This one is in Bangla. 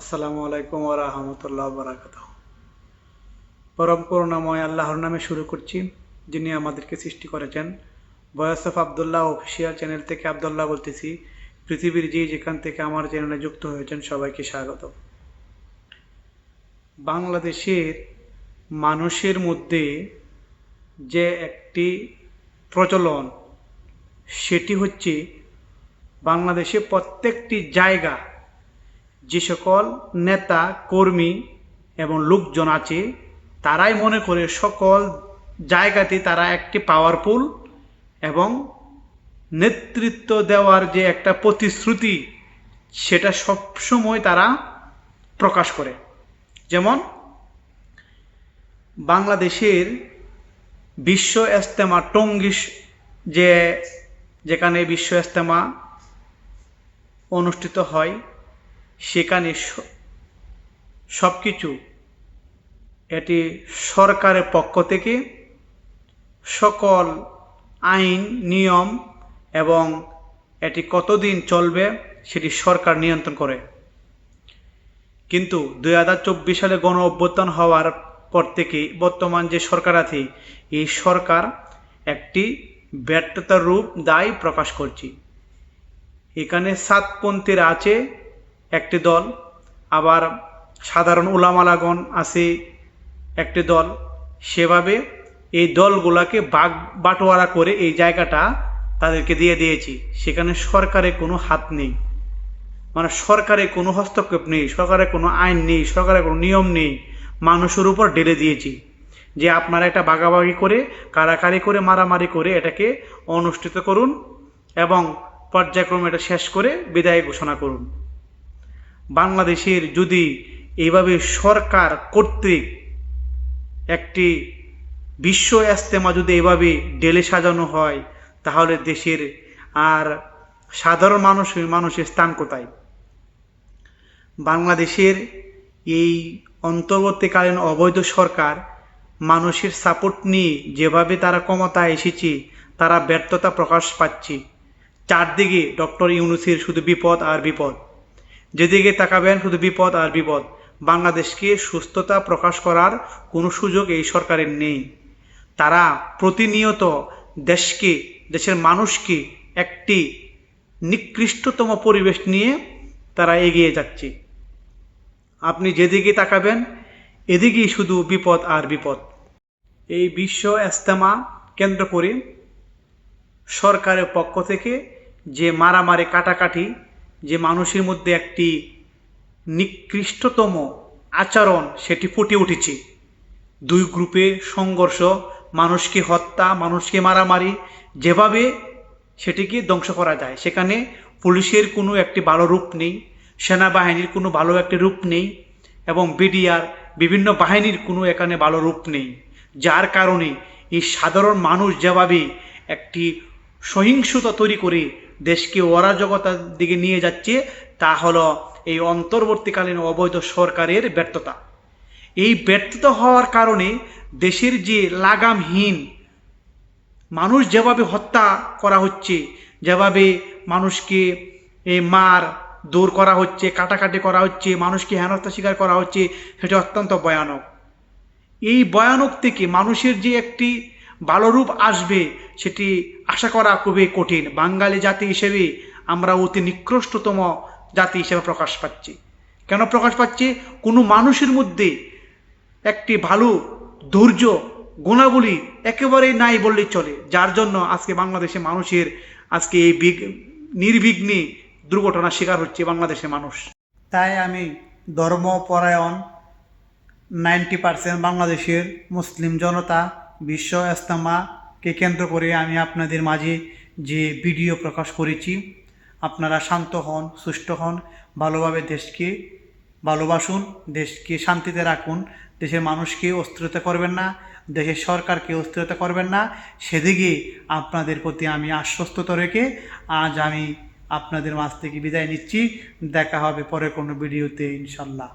আসসালামু আলাইকুম ওয়া রাহমাতুল্লাহ বারাকাত পরম করুণাময় আল্লাহর নামে শুরু করছি, যিনি আমাদেরকে সৃষ্টি করেছেন। বয়স অফ আবদুল্লাহ অফিসিয়াল চ্যানেল থেকে আবদুল্লাহ বলতেছি, পৃথিবীর যে যেখান থেকে আমার চ্যানেলে যুক্ত হয়েছেন, সবাইকে স্বাগত। বাংলাদেশের মানুষের মধ্যে যে একটি প্রচলন, সেটি হচ্ছে বাংলাদেশে প্রত্যেকটি জায়গা যে সকল নেতা, কর্মী এবং লোকজন আছে, তারাই মনে করে সকল জায়গাতে তারা একটি পাওয়ারফুল এবং নেতৃত্ব দেওয়ার যে একটা প্রতিশ্রুতি, সেটা সবসময় তারা প্রকাশ করে। যেমন, বাংলাদেশের বিশ্ব ইস্তেমা টঙ্গিস যে, যেখানে বিশ্ব ইস্তেমা অনুষ্ঠিত হয় সেখানে সব কিছু এটি সরকারের পক্ষ থেকে সকল আইন, নিয়ম এবং এটি কতদিন চলবে সেটি সরকার নিয়ন্ত্রণ করে। কিন্তু দুই হাজার চব্বিশ সালে গণ অভ্যুত্থান হওয়ার পর থেকে বর্তমান যে সরকার আছে, এই সরকার একটি ব্যর্থতার রূপ দায় প্রকাশ করছে। এখানে সাতপন্থীরা আছে একটি দল, আবার সাধারণ উলামালাগণ আছে একটি দল। সেভাবে এই দলগুলাকে বাগ বাটোয়ারা করে এই জায়গাটা তাদেরকে দিয়ে দিয়েছি। সেখানে সরকারের কোনো হাত নেই। মানে সরকারের কোনো হস্তক্ষেপ নেই সরকারের কোনো আইন নেই সরকারের কোনো নিয়ম নেই। মানুষের উপর ঢেলে দিয়েছি যে আপনারা এটা বাগাবাগি করে, কারাকারি করে, মারামারি করে এটাকে অনুষ্ঠিত করুন এবং পর্যায়ক্রমে এটা শেষ করে বিদায় ঘোষণা করুন। বাংলাদেশের যদি এইভাবে সরকার কর্তৃক একটি বিশ্ব ইস্তেমা যদি এভাবে ডেলে সাজানো হয়, তাহলে দেশের আর সাধারণ মানুষ মানুষের স্থান কোথায়? বাংলাদেশের এই অন্তর্বর্তীকালীন অবৈধ সরকার মানুষের সাপোর্ট নিয়ে যেভাবে তারা ক্ষমতায় এসেছে, তারা ব্যর্থতা প্রকাশ পাচ্ছে। চারদিকে ডক্টর ইউনুসির শুধু বিপদ আর বিপদ। যেদিকে তাকাবেন শুধু বিপদ আর বিপদ। বাংলাদেশকে সুস্থতা প্রকাশ করার কোনো সুযোগ এই সরকারের নেই। তারা প্রতিনিয়ত দেশকে, দেশের মানুষকে একটি নিকৃষ্টতম পরিবেশ নিয়ে তারা এগিয়ে যাচ্ছে। আপনি যেদিকে তাকাবেন, এদিকেই শুধু বিপদ আর বিপদ। এই বিশ্ব ইস্তেমা কেন্দ্র করে সরকারের পক্ষ থেকে যে মারামারি, কাটাকাটি যে মানুষের মধ্যে একটি নিকৃষ্টতম আচরণ, সেটি ফুটে উঠেছে। দুই গ্রুপে সংঘর্ষ, মানুষকে হত্যা, মানুষকে মারামারি, যেভাবে সেটিকে ধ্বংস করা যায়। সেখানে পুলিশের কোনো একটি ভালো রূপ নেই, সেনাবাহিনীর কোনো ভালো একটি রূপ নেই, এবং বিডিআর বিভিন্ন বাহিনীর কোনো এখানে ভালো রূপ নেই। যার কারণে এই সাধারণ মানুষ যেভাবে একটি সহিংসতা তৈরি করে দেশকে অরাজকতার দিকে নিয়ে যাচ্ছে, তা হলো এই অন্তর্বর্তীকালীন অবৈধ সরকারের ব্যর্থতা। এই ব্যর্থতা হওয়ার কারণে দেশের যে লাগামহীন, মানুষ যেভাবে হত্যা করা হচ্ছে, যেভাবে মানুষকে মার দূর করা হচ্ছে, কাটাকাটি করা হচ্ছে, মানুষকে হেনস্থা শিকার করা হচ্ছে, সেটা অত্যন্ত ভয়ানক। এই ভয়ানক থেকে মানুষের যে একটি ভালো রূপ আসবে, সেটি আশা করা খুবই কঠিন। বাঙালি জাতি হিসেবে আমরা অতি নিকৃষ্টতম জাতি হিসেবে প্রকাশ পাচ্ছি। কেন প্রকাশ পাচ্ছি? কোনো মানুষের মধ্যে একটি ভালো, ধৈর্য, গুণাবলী একেবারেই নাই বললেই চলে। যার জন্য আজকে বাংলাদেশে মানুষের আজকে এই নির্বিঘ্নে দুর্ঘটনার শিকার হচ্ছে বাংলাদেশের মানুষ। তাই আমি ধর্মপরায়ণ নাইনটি পার্সেন্ট বাংলাদেশের মুসলিম জনতা, বিশ্ব ইস্তেমাকে কেন্দ্র করে আমি আপনাদের মাঝে যে ভিডিও প্রকাশ করেছি, আপনারা শান্ত হন সুষ্ঠ হন, ভালোভাবে দেশকে ভালোবাসুন, দেশকে শান্তিতে রাখুন, দেশের মানুষকে অস্থিরতা করবেন না, দেশের সরকারকে অস্থিরতা করবেন না। সেদিকে আপনাদের প্রতি আমি আশ্বস্ততা রেখে আজ আমি আপনাদের মাঝ থেকে বিদায় নিচ্ছি। দেখা হবে পরে কোনো ভিডিওতে, ইনশাল্লাহ।